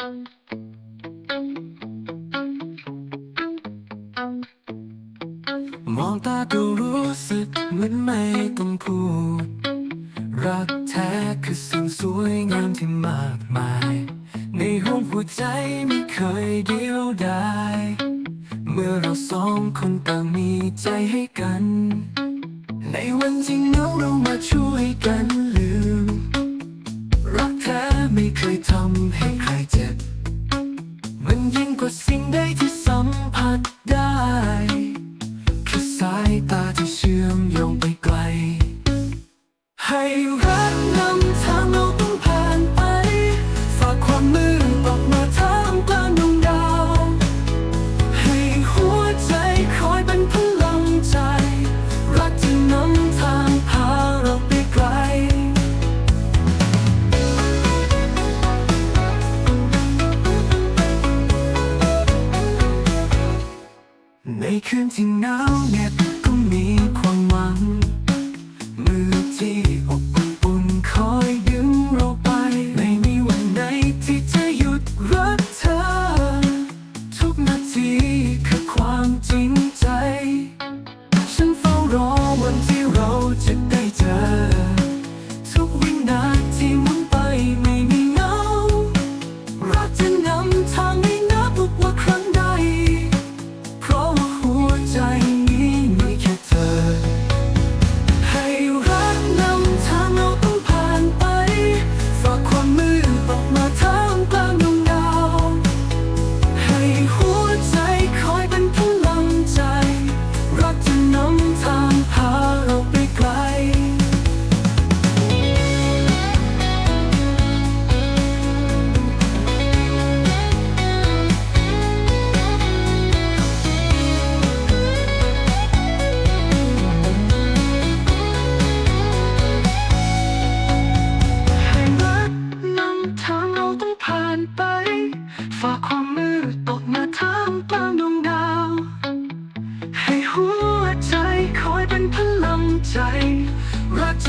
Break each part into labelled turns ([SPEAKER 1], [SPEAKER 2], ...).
[SPEAKER 1] มองตาก็รู้สึกเหมือนไม่ต้องพูด รักแท้คือสิ่งสวยงามที่มากมาย ในห้องหัวใจไม่เคยเดียวดายเมื่อเราสองคนต่างมีใจให้กัน ในวันที่เหงาเรามาช่วยกัน มันยิ่ง ในคืนที่หนาวเหน็บก็มีความหวัง มือที่อบอุ่นคอยดึงเราไป ไม่มีวันไหนที่จะหยุดรักเธอ ทุกนาทีคือความจริงใจ ฉันเฝ้ารอวันที่เราจะได้เจอ ทุกวินาทีมันไปไม่มีเงารัจะนำทาง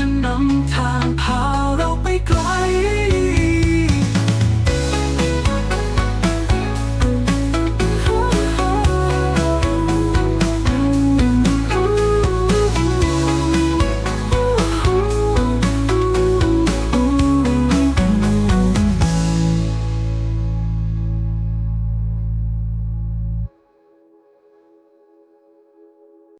[SPEAKER 1] นนำทาง